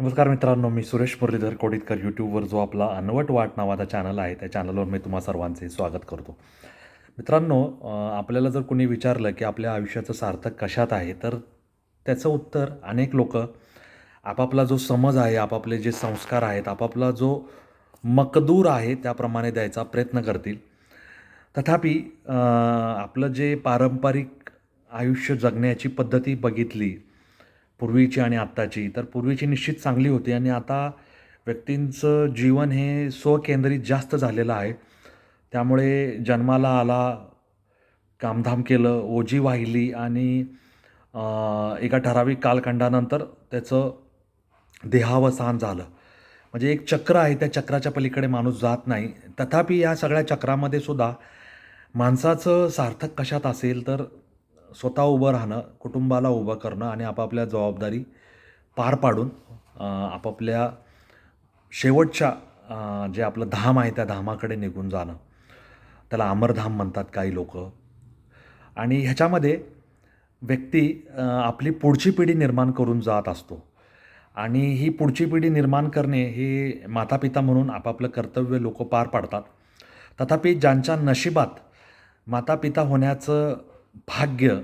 नमस्कार मित्रांनो मी सुरेश मुरलीधर कोडितकर यूट्यूबवर जो आपला अनवट वाट नावाचा चॅनल आहे त्या चॅनलवर मी तुम्हा सर्वांचे स्वागत करतो. मित्रांनो आपल्याला जर कोणी विचारलं की आपल्या आयुष्याचं सार्थक कशात आहे तर त्याचं उत्तर अनेक लोक आपापला जो समज आहे आपापले जे संस्कार आहेत आपापला जो मकदूर आहे त्याप्रमाणे द्यायचा प्रयत्न करतील. तथापि आपलं जे पारंपरिक आयुष्य जगण्याची पद्धती बघितली पूर्वीची आणि आत्ताची. तर पूर्वीची निश्चित चांगली होती आणि आता व्यक्तींचं जीवन हे स्वकेंद्रित जास्त झालेलं आहे. त्यामुळे जन्माला आला कामधाम केलं ओजी वाहिली आणि एका ठराविक कालखंडानंतर त्याचं देहावसान झालं. म्हणजे एक चक्र आहे त्या चक्राच्या पलीकडे माणूस जात नाही. तथापि या सगळ्या चक्रामध्ये सुद्धा माणसाचं सार्थक कशात असेल तर स्वतः उभं राहणं कुटुंबाला उभं करणं आणि आपापल्या जबाबदारी पार पाडून आपापल्या शेवटच्या जे आपलं धाम आहे त्या धामाकडे निघून जाणं. त्याला अमरधाम म्हणतात काही लोक. आणि ह्याच्यामध्ये व्यक्ती आपली पुढची पिढी निर्माण करून जात असतो. आणि ही पुढची पिढी निर्माण करणे हे मातापिता म्हणून आपापलं कर्तव्य लोक पार पाडतात. तथापि ज्यांच्या नशिबात मातापिता होण्याचं भाग्य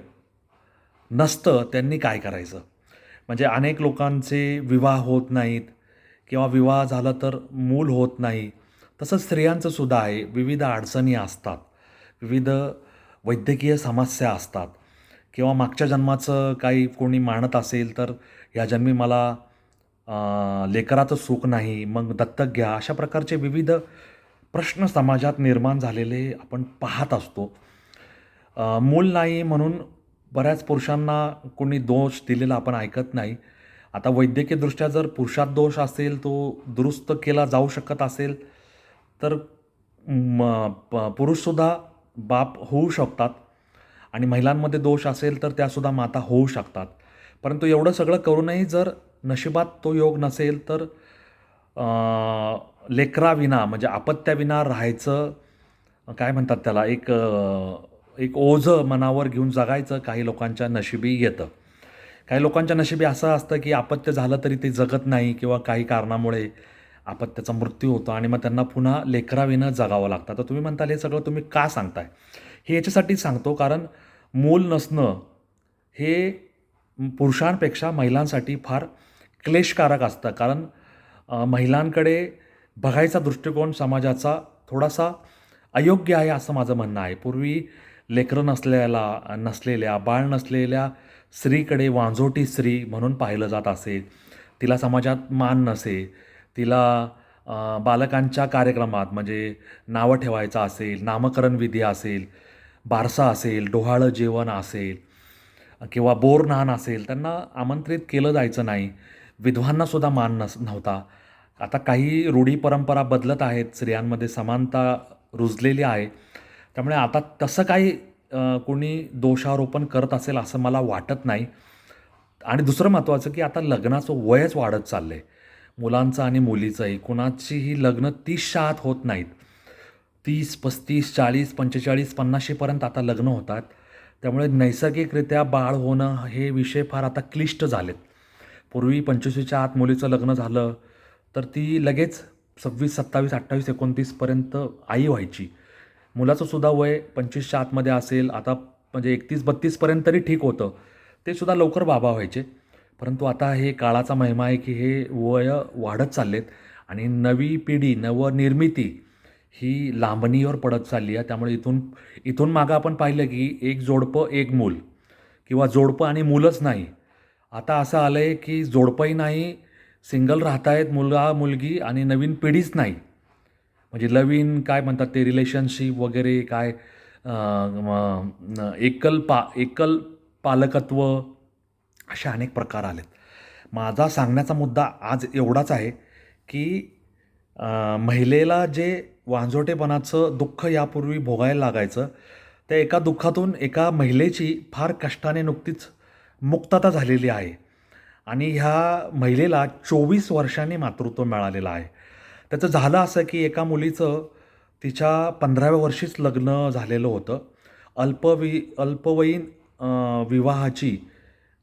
नसतं त्यांनी काय करायचं? म्हणजे अनेक लोकांचे विवाह होत नाहीत किंवा विवाह झाला तर मूल होत नाही. तसंच स्त्रियांचं सुद्धा आहे. विविध अडचणी असतात. विविध वैद्यकीय समस्या असतात. किंवा मागच्या जन्माचं काही कोणी मानत असेल तर या जन्मी मला लेकराचं सुख नाही मग दत्तक घ्या. अशा प्रकारचे विविध प्रश्न समाजात निर्माण झालेले आपण पाहत असतो. मूल नाही म्हणून बऱ्याच पुरुषांना कोणी दोष दिलेला आपण ऐकत नाही. आता वैद्यकीयदृष्ट्या जर पुरुषात दोष असेल तो दुरुस्त केला जाऊ शकत असेल तर म प पुरुषसुद्धा बाप होऊ शकतात आणि महिलांमध्ये दोष असेल तर त्यासुद्धा माता होऊ शकतात. परंतु एवढं सगळं करूनही जर नशिबात तो योग नसेल तर लेकराविना म्हणजे अपत्याविना राहायचं काय म्हणतात त्याला एक एक ओझं मनावर घेऊन जगायचं काही लोकांच्या नशिबी येतं. काही लोकांच्या नशिबी असं असतं की अपत्य झालं तरी ते जगत नाही किंवा काही कारणामुळे अपत्याचा मृत्यू होतो आणि मग त्यांना पुन्हा लेकराविनं जगावं लागतं. तर तुम्ही म्हणताल हे सगळं तुम्ही का सांगताय? हे याच्यासाठी सांगतो कारण मूल नसणं हे पुरुषांपेक्षा महिलांसाठी फार क्लेशकारक असतं. कारण महिलांकडे बघायचा दृष्टिकोन समाजाचा थोडासा अयोग्य आहे असं माझं म्हणणं आहे. पूर्वी लेकरं नसलेल्या नसलेल्या बाळ नसलेल्या स्त्रीकडे वांझोटी स्त्री म्हणून पाहिलं जात असे. तिला समाजात मान नसे. तिला बालकांच्या कार्यक्रमात म्हणजे नावं ठेवायचं असेल नामकरण विधी असेल बारसा असेल डोहाळं जेवण असेल किंवा बोर बोरनान असेल त्यांना आमंत्रित केलं जायचं नाही. विधवांनासुद्धा मान नस नव्हता. आता काही रूढी परंपरा बदलत आहेत. स्त्रियांमध्ये समानता रुजलेली आहे. त्यामुळे आता तसं काही कोणी दोषारोपण करत असेल असं मला वाटत नाही. आणि दुसरं महत्त्वाचं की आता लग्नाचं वयच वाढत चाललं आहे मुलांचं आणि मुलीचंही. कुणाचीही लग्न तीसच्या आत होत नाहीत. तीस पस्तीस चाळीस पंचेचाळीस पन्नाशीपर्यंत आता लग्न होतात. त्यामुळे नैसर्गिकरित्या बाळ होणं हे विषय फार आता क्लिष्ट झालेत. पूर्वी पंचवीसच्या आत मुलीचं लग्न झालं तर ती लगेच सव्वीस सत्तावीस अठ्ठावीस एकोणतीसपर्यंत आई व्हायची. मुलाचं सुद्धा वय पंचवीसच्या आतमध्ये असेल आता म्हणजे एकतीस बत्तीसपर्यंत तरी ठीक होतं. ते सुद्धा लवकर बाबा व्हायचे. परंतु आता हे काळाचा महिमा आहे की हे वय वाढत चाललेत आणि नवी पिढी नवनिर्मिती ही लांबणीवर पडत चालली आहे. त्यामुळे इथून इथून मागं आपण पाहिलं की एक जोडपं एक मूल किंवा जोडपं आणि मुलंच नाही. आता असं आलं आहे की जोडपंही नाही सिंगल राहतायत मुलगा मुलगी आणि नवीन पिढीच नाही. म्हणजे नवीन काय म्हणतात ते रिलेशनशिप वगैरे काय एकल पा एकल पालकत्व असे अनेक प्रकार आलेत. माझा सांगण्याचा मुद्दा आज एवढाच आहे की महिलेला जे वांजोटेपणाचं दुःख यापूर्वी भोगायला लागायचं त्या एका दुःखातून एका महिलेची फार कष्टाने नुकतीच मुक्तता झालेली आहे. आणि ह्या महिलेला चोवीस वर्षांनी मातृत्व मिळालेलं आहे. त्याचं झालं असं की एका मुलीचं तिच्या पंधराव्या वर्षीच लग्न झालेलं होतं. अल्पवी अल्पवयीन विवाहाची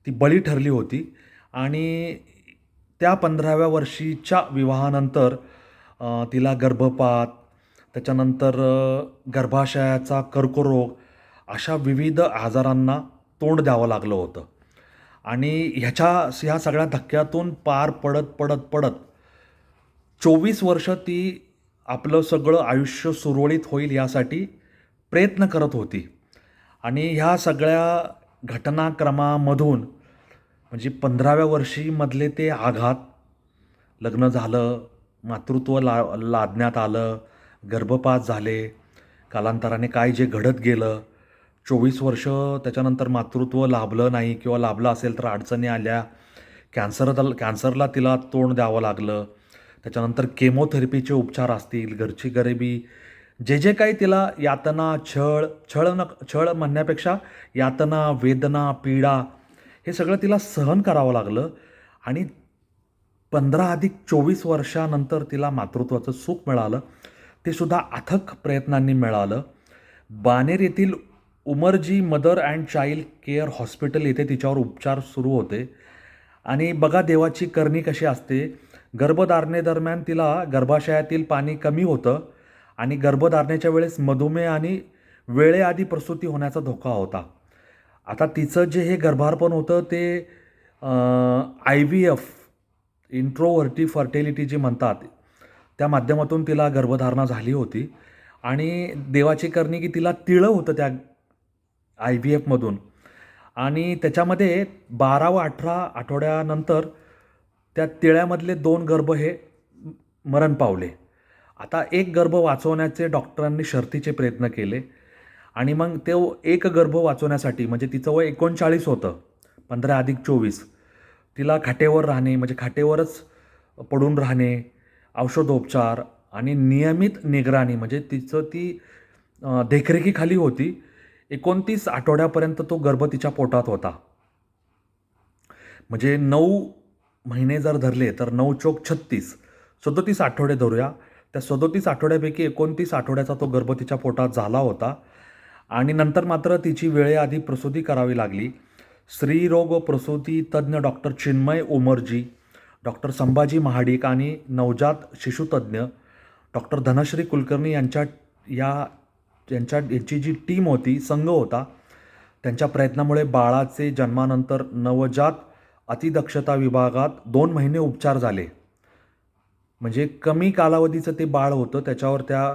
ती बळी ठरली होती आणि त्या पंधराव्या वर्षीच्या विवाहानंतर तिला गर्भपात त्याच्यानंतर गर्भाशयाचा कर्करोग अशा विविध आजारांना तोंड द्यावं लागलं होतं. आणि ह्याच्या ह्या सगळ्या धक्क्यातून पार पडत पडत पडत चोवीस वर्ष ती आपलं सगळं आयुष्य सुरळीत होईल यासाठी प्रयत्न करत होती. आणि ह्या सगळ्या घटनाक्रमामधून म्हणजे पंधराव्या वर्षीमधले ते आघात लग्न झालं मातृत्व ला लादण्यात आलं गर्भपात झाले कालांतराने काय जे घडत गेलं चोवीस वर्ष त्याच्यानंतर मातृत्व लाभलं नाही किंवा लाभलं असेल तर अडचणी आल्या कॅन्सर कॅन्सरला तिला तोंड द्यावं लागलं त्याच्यानंतर केमोथेरपीचे उपचार असतील घरची गरिबी जे जे काही तिला यातना छळ छळ न छळ म्हणण्यापेक्षा यातना वेदना पीडा हे सगळं तिला सहन करावं लागलं आणि पंधरा अधिक चोवीस वर्षानंतर तिला मातृत्वाचं सुख मिळालं. ते सुद्धा अथक प्रयत्नांनी मिळालं. बानेर येथील Umarji mother and child care hospital येथे तिच्यावर उपचार सुरू होते. आणि बघा देवाची करणी कशी असते. गर्भधारणेदरम्यान तिला गर्भाशयातील पाणी कमी होतं आणि गर्भधारणेच्या वेळेस मधुमेह आणि वेळेआधी प्रसूती होण्याचा धोका होता. आता तिचं जे हे गर्भारपण होतं ते आय व्ही एफ इंट्रोव्हर्टी फर्टिलिटी जी म्हणतात त्या माध्यमातून तिला गर्भधारणा झाली होती. आणि देवाची करणी की तिला तिळं होतं त्या आय व्ही एफमधून आणि त्याच्यामध्ये बारा व अठरा आठवड्यानंतर त्या तिळ्यामधले दोन गर्भ हे मरण पावले. आता एक गर्भ वाचवण्याचे डॉक्टरांनी शर्तीचे प्रयत्न केले आणि मग ते एक गर्भ वाचवण्यासाठी म्हणजे तिचं वय एकोणचाळीस होतं पंधरा अधिक चोवीस तिला खाटेवर राहणे म्हणजे खाटेवरच पडून राहणे औषधोपचार आणि नियमित निगराणी म्हणजे तिचं ती देखरेखीखाली होती एकोणतीस आठवड्यापर्यंत तो गर्भ तिच्या पोटात होता. म्हणजे नऊ महिने जर धरले तर नऊ चोक छत्तीस. सदोतीस आठवडे धरूया. त्या सदोतीस आठवड्यापैकी एकोणतीस आठवड्याचा तो गर्भ तिच्या पोटात झाला होता. आणि नंतर मात्र तिची वेळेआधी प्रसूती करावी लागली. स्त्रीरोग व प्रसूती तज्ज्ञ डॉक्टर चिन्मय उमरजी डॉक्टर संभाजी महाडिक आणि नवजात शिशुतज्ञ डॉक्टर धनश्री कुलकर्णी यांच्या या यांच्या यांची जी टीम होती संघ होता त्यांच्या प्रयत्नामुळे बाळाचे जन्मानंतर नवजात अतिदक्षता विभागात दोन महिने उपचार झाले. म्हणजे कमी कालावधीचं ते बाळ होतं त्याच्यावर त्या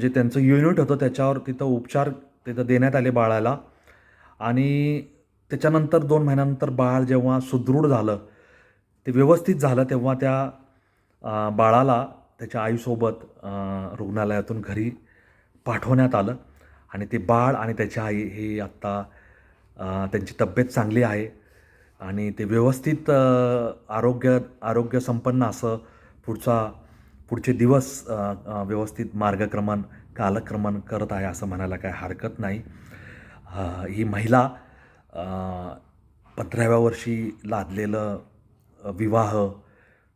जे त्यांचं युनिट होतं त्याच्यावर तिथं उपचार तिथं देण्यात आले बाळाला. आणि त्याच्यानंतर दोन महिन्यानंतर बाळ जेव्हा सुदृढ झालं ते व्यवस्थित झालं तेव्हा त्या बाळाला त्याच्या आईसोबत रुग्णालयातून घरी पाठवण्यात आलं. आणि ते बाळ आणि त्याची आई हे आत्ता त्यांची तब्येत चांगली आहे. आणि ते व्यवस्थित आरोग्य आरोग्यसंपन्न असं पुढचा पुढचे दिवस व्यवस्थित मार्गक्रमण कालक्रमण करत आहे असं म्हणायला काय हरकत नाही. ही महिला पंधराव्या वर्षी लादलेलं विवाह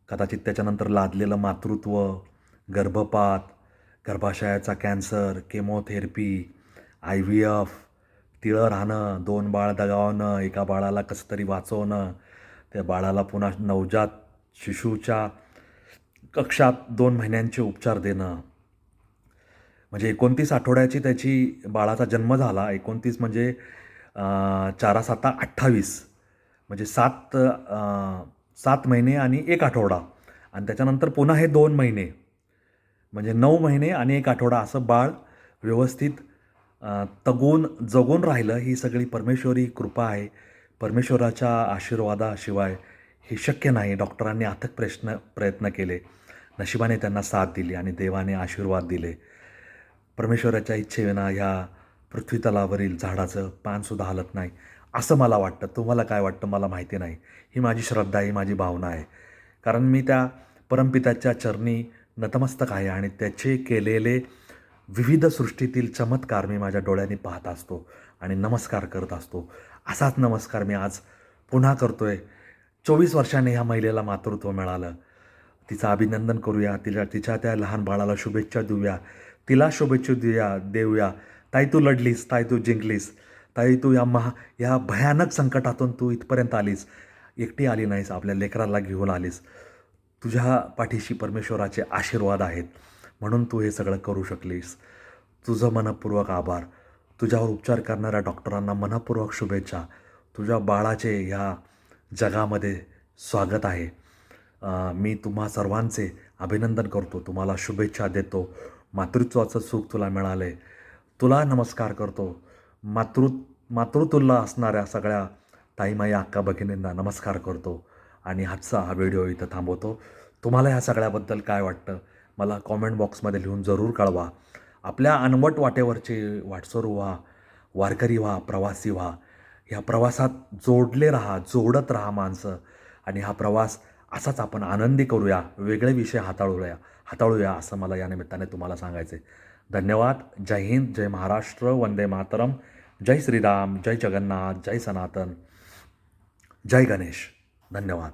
कदाचित त्याच्यानंतर लादलेलं मातृत्व गर्भपात गर्भाशयाचा cancer chemotherapy I V F तिळं राहणं दोन बाळ दगावणं एका बाळाला कसं तरी वाचवणं त्या बाळाला पुन्हा नवजात शिशूच्या कक्षात दोन महिन्यांचे उपचार देणं. म्हणजे एकोणतीस आठवड्याची त्याची बाळाचा जन्म झाला. एकोणतीस म्हणजे चारा साता अठ्ठावीस. म्हणजे सात सात महिने आणि एक आठवडा. आणि त्याच्यानंतर पुन्हा हे दोन महिने. म्हणजे नऊ महिने आणि एक आठवडा असं बाळ व्यवस्थित तगून जगून राहिलं ही सगळी परमेश्वरी कृपा आहे. परमेश्वराच्या आशीर्वादाशिवाय हे शक्य नाही. डॉक्टरांनी अथक प्रश्न प्रयत्न केले. नशिबाने त्यांना साथ दिली आणि देवाने आशीर्वाद दिले. परमेश्वराच्या इच्छेविना ह्या पृथ्वीतलावरील झाडाचं पानसुद्धा हलत नाही. असं मला वाटतं. तुम्हाला काय वाटतं मला माहिती नाही. ही माझी श्रद्धा ही माझी भावना आहे. कारण मी त्या परमपिताच्या चरणी नतमस्तक आहे आणि त्याचे केलेले विविध सृष्टीतील चमत्कार मी माझ्या डोळ्यांनी पाहत असतो आणि नमस्कार करत असतो. असाच नमस्कार मी आज पुन्हा करतोय. चोवीस वर्षाने ह्या महिलेला मातृत्व मिळालं. तिचं अभिनंदन करूया. तिला तिच्या त्या लहान बाळाला शुभेच्छा देऊया. तिला शुभेच्छा देऊया देऊया. ताई तू लढलीस ताई तू जिंकलीस. ताई तू या महा या भयानक संकटातून तू इथपर्यंत आलीस. एकटी आली नाहीस आपल्या लेकराला घेऊन आलीस. तुझ्या पाठीशी परमेश्वराचे आशीर्वाद आहेत. म्हणून तू हे सगळं करू शकलीस. तुझं मनपूर्वक आभार. तुझ्यावर उपचार करणाऱ्या डॉक्टरांना मनपूर्वक शुभेच्छा. तुझ्या बाळाचे ह्या जगामध्ये स्वागत आहे. मी तुम्हा सर्वांचे अभिनंदन करतो. तुम्हाला शुभेच्छा देतो. मातृत्वाचं सुख तुला मिळाले. तुला नमस्कार करतो. मातृ मातृतुल्य असणाऱ्या सगळ्या ताईमाई अक्का भगिनींना नमस्कार करतो. आणि हातचा हा व्हिडिओ इथं थांबवतो. तुम्हाला ह्या सगळ्याबद्दल काय वाटतं? मला कॉमेंट बॉक्समध्ये लिहून जरूर कळवा. आपल्या अनवट वाटेवरचे वाटसरू व्हा वारकरी व्हा प्रवासी व्हा. ह्या प्रवासात जोडले राहा जोडत राहा माणसं. आणि हा प्रवास असाच आपण आनंदी करूया वेगळे विषय हाताळूया हाताळूया असं मला या निमित्ताने तुम्हाला सांगायचं आहे धन्यवाद. जय हिंद जय महाराष्ट्र वंदे मातरम. जय श्रीराम जय जगन्नाथ जय सनातन. जय गणेश. धन्यवाद.